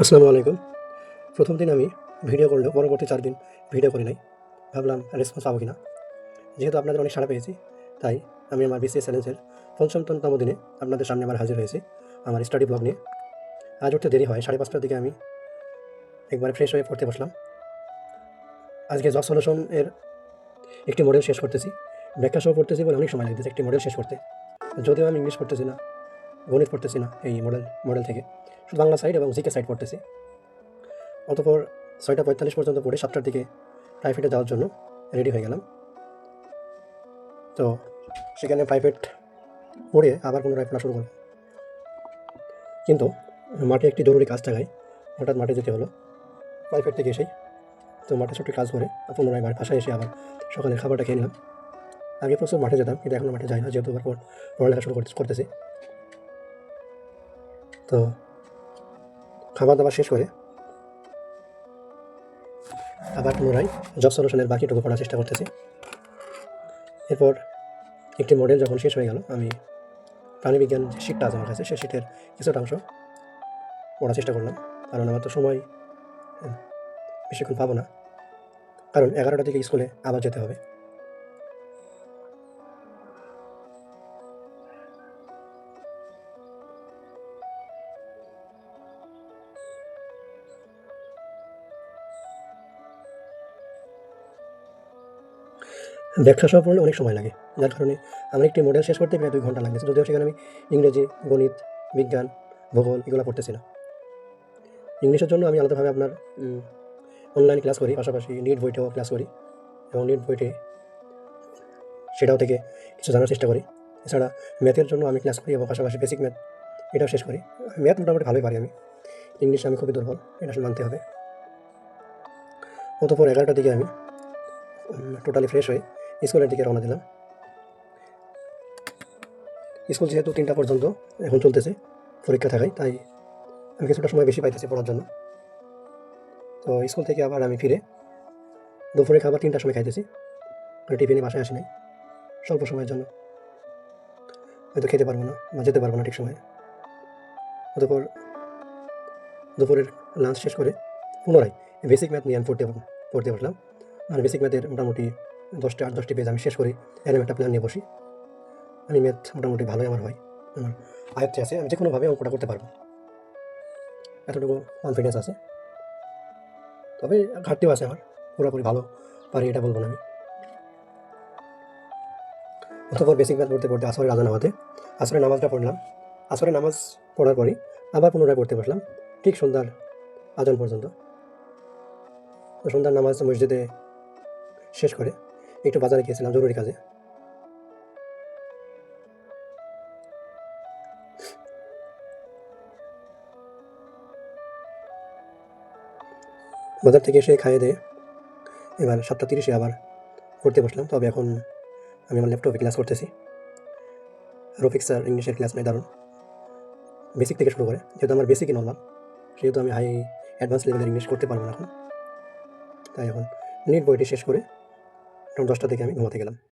আসসালামু আলাইকুম। প্রথম দিন আমি ভিডিও করলেও পরবর্তী চার দিন ভিডিও করি নাই। ভাবলাম রেসপন্স পাবো কিনা। যেহেতু আপনাদের অনেক সাড়া পেয়েছি, তাই আমি আমার বিসিএস চ্যালেঞ্জের পঞ্চমতম দিনে আপনাদের সামনে আবার হাজির হয়েছি আমার স্টাডি ব্লগ নিয়ে। আজ উঠতে দেরি হয়, সাড়ে পাঁচটার দিকে আমি একবার ফ্রেশ হয়ে পড়তে বসলাম। আজকে জব সলিউশন এর একটি মডেল শেষ করতেছি। ব্যাখ্যা সহ পড়তেছি বলে অনেক সময় লাগতেছে একটি মডেল শেষ করতে। যদিও আমি ইংলিশ পড়তেছি না। গণিত পড়তেছি না এই মডেল মডেল থেকে। শুধু বাংলা সাইড এবং জিকে সাইড পড়তেছি অতপর ছয়টা পঁয়তাল্লিশ পর্যন্ত পড়ে সাতটার দিকে প্রাইভেটে যাওয়ার জন্য রেডি হয়ে গেলাম। তো সেখানে প্রাইভেট পড়ে আবার পুনরায় পড়া শুরু করলাম। কিন্তু মাঠে একটি জরুরি কাজ থাকায় হঠাৎ মাঠে যেতে হলো। প্রাইভেট থেকে এসেই তো মাঠে ছোট্ট কাজ করে পুনরায় বাড়ি বাসায় এসে আবার সকালে খাবারটা খেয়ে নিলাম। আগে প্রচুর মাঠে যেতাম, কিন্তু এখন মাঠে যাই না, যেহেতু পড়ালেখা শুরু করতেছি। তো খাবার দাবার শেষ করে আবার পুনরায় জব সলিউশনের বাকিটুকু পড়ার চেষ্টা করতেছি। এরপর একটি মডেল যখন শেষ হয়ে গেল, আমি প্রাণীবিজ্ঞান যে শিটটা আছে আমার কাছে সেই শিটের কিছুটা অংশ পড়ার চেষ্টা করলাম। কারণ আমার তো সময় বেশিক্ষণ পাবো না। কারণ এগারোটা থেকে স্কুলে আবার যেতে হবে। ব্যাখ্যা সহ পড়লে অনেক সময় লাগে। যার কারণে আমার একটি মডেল শেষ করতে প্রায় দুই ঘণ্টা লাগছে। যদিও সেখানে আমি ইংরেজি, গণিত, বিজ্ঞান, ভূগোল এগুলো পড়তেছি না। ইংলিশের জন্য আমি আলাদাভাবে আপনার অনলাইন ক্লাস করি, পাশাপাশি নিট বইটাও ক্লাস করি এবং নিট বইটে সেটাও থেকে কিছু জানার চেষ্টা করি। এছাড়া ম্যাথের জন্য আমি ক্লাস করি এবং পাশাপাশি বেসিক ম্যাথ এটাও শেষ করি। ম্যাথ মোটামুটি ভালোই পারি আমি। ইংলিশ আমি খুবই দুর্বল, এটা মানতে হবে। অতপর এগারোটার দিকে আমি টোটালি ফ্রেশ হয়ে স্কুলের দিকে রওনা দিলাম। স্কুল যেহেতু তিনটা পর্যন্ত এখন চলতেছে পরীক্ষা থাকায়, তাই আমি কিছুটা সময় বেশি পাইতেছি পড়ার জন্য। তো স্কুল থেকে আবার আমি ফিরে দুপুরে খাবার তিনটার সময় খাইতেছি মানে টিফিনে বাসায় আসি নাই, স্বল্প সময়ের জন্য। হয়তো খেতে পারব না বা যেতে পারব না ঠিক সময়ে। অতপর দুপুরের লাঞ্চ শেষ করে পুনরায় বেসিক ম্যাথ নিয়ে আমি পড়তে পড়তে বসলাম। আর বেসিক ম্যাথের মোটামুটি দশটা আট দশটি পেজ আমি শেষ করি একটা প্ল্যান নিয়ে বসি। আমি ম্যাথ মোটামুটি ভালোই আমার হয়। আমার আয়ত্তে আছে। আমি যে কোনোভাবে অঙ্কটা করতে পারব। এতটুকু কনফিডেন্স আছে। তবে ঘাটতিও আছে আমার। পুরোপুরি ভালো পারি এটা বলব না আমি। অতপর বেসিক ম্যাথ পড়তে পড়তে আসরের আজান হওয়াতে আসরের নামাজটা পড়লাম। আসরের নামাজ পড়ার পরই আবার পুনরায় পড়তে বসলাম ঠিক সন্ধ্যার আজান পর্যন্ত। সন্ধ্যার নামাজ মসজিদে শেষ করে একটু বাজারে গিয়েছিলাম, জরুরি কাজে। বাজার থেকে এসে খাইয়ে দিয়ে এবার সাতটা তিরিশে আবার পড়তে বসলাম, তবে এখন আমি আমার ল্যাপটপে ক্লাস করতেছি। রফিক স্যার ইংলিশের ক্লাস নেই, দারুণ। বেসিক থেকে শুরু করে, যেহেতু আমার বেসিকই নর্মাল সেহেতু আমি হাই অ্যাডভান্স লেভেলের ইংলিশ করতে পারব না এখন। তাই এখন নিট বইটি শেষ করে তখন দশটা থেকে আমি ঘুমাতে গেলাম।